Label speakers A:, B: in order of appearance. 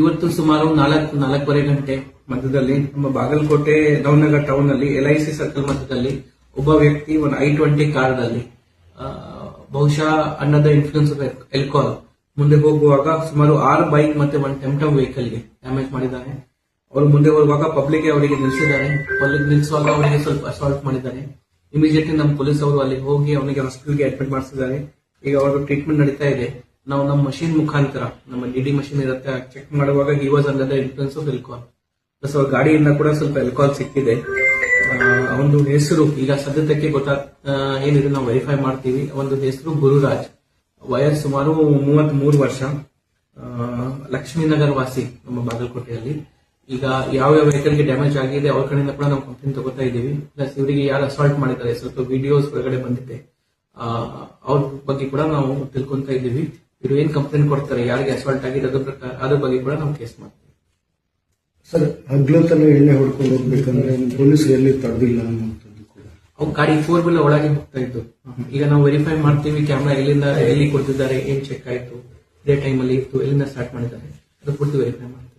A: ಇವತ್ತು ಸುಮಾರು ನಾಲ್ಕು, ನಾಲ್ಕೂವರೆ ಗಂಟೆ ಮಧ್ಯದಲ್ಲಿ ನಮ್ಮ Bagalkote Navanagar town I C circle ಮಧ್ಯದಲ್ಲಿ ಒಬ್ಬ ವ್ಯಕ್ತಿ, ಒಂದು ಐ ಟ್ವೆಂಟಿ ಕಾರ್ನಲ್ಲಿ ಬಹುಶಃ ಅನ್ನದ ಇನ್ಫ್ಲೂಯೆನ್ಸ್ ಆಫ್ ಎಲ್ಕೋಹಾಲ್ ಮುಂದೆ ಹೋಗುವಾಗ ಸುಮಾರು ಆರು ಬೈಕ್ ಮತ್ತೆ ಒಂದು ಟೆಂಟಮ್ ವೆಹಿಕಲ್ಗೆ ಡ್ಯಾಮೇಜ್ ಮಾಡಿದ್ದಾರೆ. ಅವರು ಮುಂದೆ ಹೋಗುವಾಗ ಪಬ್ಲಿಕ್ ಅವರಿಗೆ ನಿಲ್ಲಿಸಿದ್ದಾರೆ ಪಬ್ಲಿಕ್ ನಿಲ್ಲಿಸುವಾಗ ಅವರಿಗೆ ಸ್ವಲ್ಪ ಅಸಾಲ್ಟ್ ಮಾಡಿದ್ದಾರೆ. ಇಮಿಡಿಯೇಟ್ಲಿ ನಮ್ಮ ಪೊಲೀಸ್ ಅವರು ಅಲ್ಲಿ ಹೋಗಿ ಅವನಿಗೆ ಹಾಸ್ಪಿಟಲ್ಗೆ ಅಡ್ಮಿಟ್ ಮಾಡಿಸಿದ್ದಾರೆ. ಈಗ ಅವರು ಟ್ರೀಟ್ಮೆಂಟ್ ನಡೀತಾ ಇದೆ. ನಾವು ನಮ್ಮ ಮಷೀನ್ ಮುಖಾಂತರ, ನಮ್ಮ ಡಿ ಮಷಿನ್ ಇರುತ್ತೆ ಚೆಕ್ ಮಾಡುವಾಗ he was under the influence of alcohol plus ಅವ್ರ ಗಾಡಿಯಿಂದ ಕೂಡ ಸ್ವಲ್ಪ ಎಲ್ಕಾಲ್ ಸಿಕ್ಕಿದೆ. ಒಂದು ಹೆಸರು, ಈಗ ಸದ್ಯಕ್ಕೆ ಗೊತ್ತಾ ಏನಿದೆ ನಾವು ವೆರಿಫೈ ಮಾಡ್ತೀವಿ. ಒಂದು ಹೆಸರು ಗುರುರಾಜ್. ವಯಸ್ಸು ಸುಮಾರು ಮೂವತ್ತ್ ಮೂರು ವರ್ಷ ಲಕ್ಷ್ಮೀನಗರ್ ವಾಸಿ ನಮ್ಮ ಬಾಗಲಕೋಟೆಯಲ್ಲಿ. ಈಗ ಯಾವ ಯಾವ ವೆಹಿಕಲ್ಗೆ ಡ್ಯಾಮೇಜ್ ಆಗಿದೆ, ಅವ್ರ ಕಡೆಯಿಂದ ಕೂಡ ನಾವು ಕಂಪ್ಲೇಂಟ್ ತಗೋತಾ ಇದೀವಿ ಪ್ಲಸ್ ಇವರಿಗೆ ಯಾರು ಅಸಾಲ್ಟ್ ಮಾಡಿದ್ದಾರೆ, ಸ್ವಲ್ಪ ವಿಡಿಯೋಸ್ ಒಳಗಡೆ ಬಂದಿದೆ. ಅವ್ರ ಬಗ್ಗೆ ಕೂಡ ನಾವು ತಿಳ್ಕೊಂತ ಇದ್ದೀವಿ. ಇವರು ಏನ್ ಕಂಪ್ಲೇಂಟ್ ಕೊಡ್ತಾರೆ ಯಾರಿಗೆ ಅಸಾಲ್ಟ್ ಆಗಿದೆ ಅದ್ರ ಪ್ರಕಾರ ಅದ್ರ ಬಗ್ಗೆ ಕೂಡ ನಾವು ಕೇಸ್ ಮಾಡ್ತೀವಿ.
B: ಸರ್ ಹಗ್ಲತ್ತನ ಎಣ್ಣೆ ಹೊಡ್ಕೊಂಡು ಹೋಗ್ಬೇಕಂದ್ರೆ ಪೊಲೀಸ್ ಎಲ್ಲಿ ತಡೆದಿಲ್ಲ ಅನ್ನುವಂಥದ್ದು ಕೂಡ.
A: ಅವು ಗಾಡಿ ಫೋರ್ ವೀಲರ್ ಒಳಗೆ ಹೋಗ್ತಾ ಇತ್ತು. ಈಗ ನಾವು ವೆರಿಫೈ ಮಾಡ್ತೀವಿ ಕ್ಯಾಮ್ರಾ ಎಲ್ಲಿಂದ ಎಲ್ಲಿ ಕೊಡ್ತಿದ್ದಾರೆ ಏನ್ ಚೆಕ್ ಆಯ್ತು ಇದೇ ಟೈಮಲ್ಲಿ ಇತ್ತು ಎಲ್ಲಿಂದ ಸ್ಟಾರ್ಟ್ ಮಾಡಿದ್ದಾರೆ ಅದು ಪೂರ್ತಿ ವೆರಿಫೈ ಮಾಡ್ತೀವಿ.